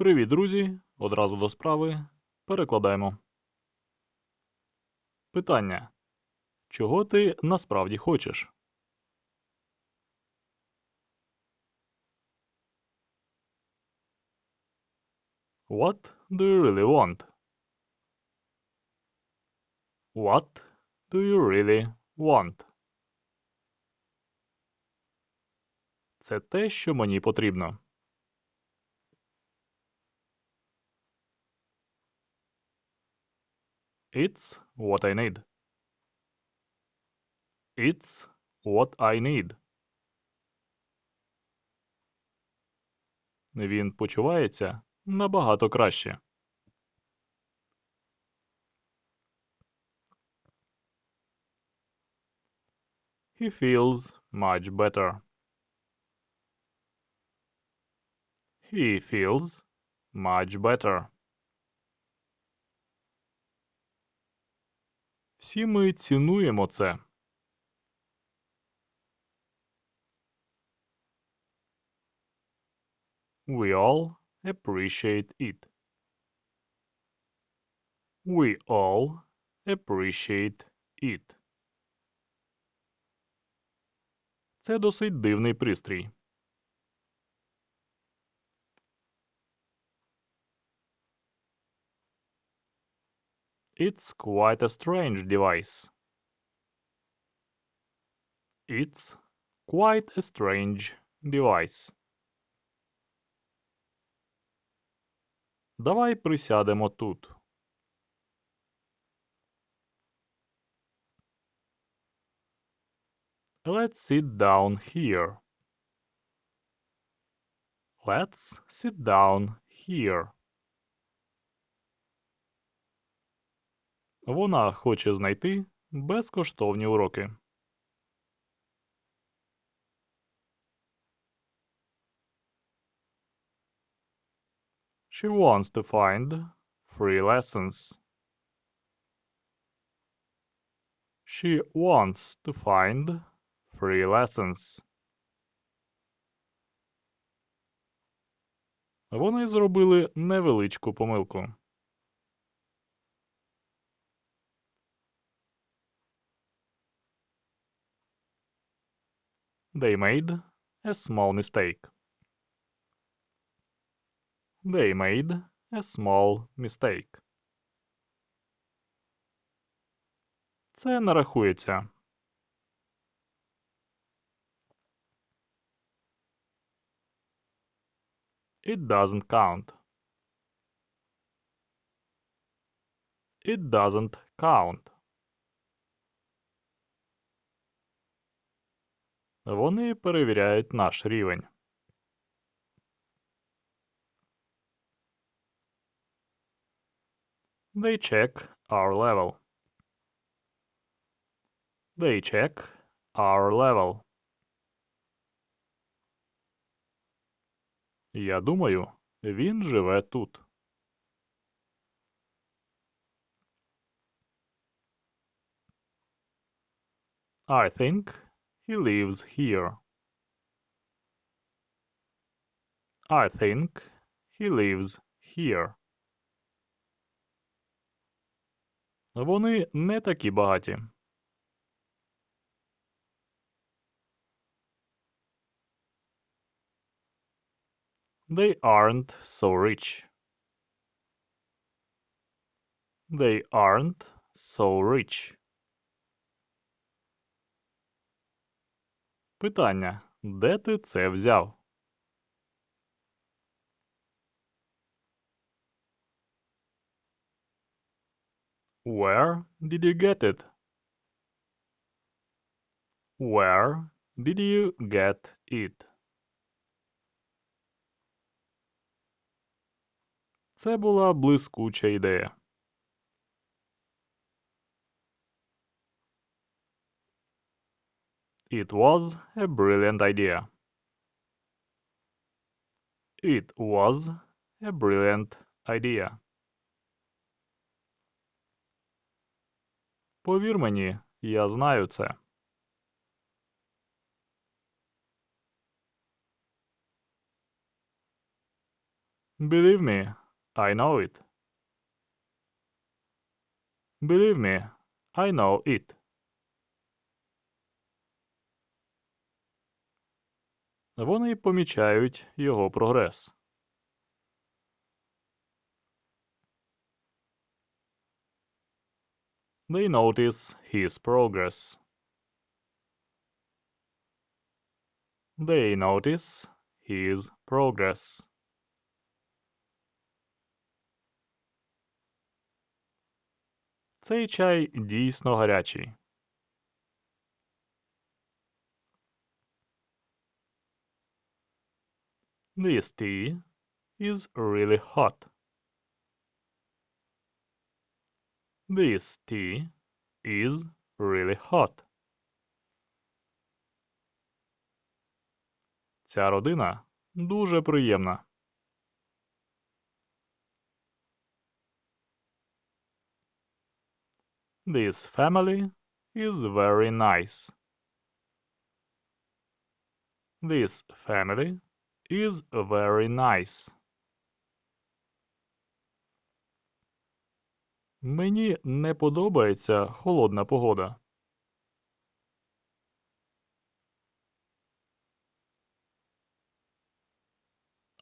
Привіт, друзі! Одразу до справи. Перекладаємо. Питання. Чого ти насправді хочеш? What do you really want? What do you really want? Це те, що мені потрібно. It's what I need. It's what I need. Він почувається набагато краще. He feels much better. He feels much better. Всі ми цінуємо це. We all appreciate it. We all appreciate it. Це досить дивний пристрій. It's quite a strange device. It's quite a strange device. Давай присядемо тут. Let's sit down here. Let's sit down here. Вона хоче знайти безкоштовні уроки. She wants to find free lessons. She wants to find free lessons. Вони зробили невеличку помилку. They made a small mistake. They made a small mistake. Це не рахується. It doesn't count. It doesn't count. Вони перевіряють наш рівень. They check our level. They check our level. Я думаю, він живе тут. I think he lives here. I think he lives here. Вони не такі багаті. They aren't so rich. They aren't so rich. Питання. Де ти це взяв? Where did you get it? Where did you get it? Це була блискуча ідея. It was a brilliant idea. It was a brilliant idea. Повір мені, я знаю це. Believe me, I know it. Believe me, I know it. Вони помічають його прогрес. They notice his progress. They notice his progress. Цей чай дійсно гарячий. This tea is really hot. This tea is really hot. Ця родина дуже приємна. This family is very nice. This family is very nice. Мені не подобається холодна погода.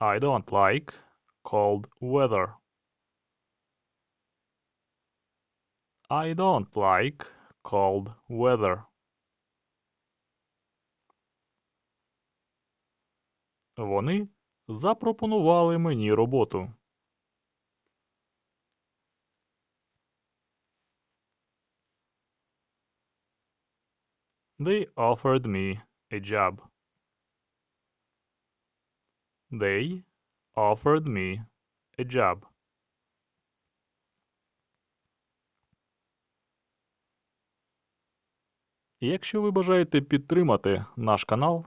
I don't like cold weather. I don't like cold weather. Вони запропонували мені роботу. They offered me a job. They offered me a job. Якщо ви бажаєте підтримати наш канал,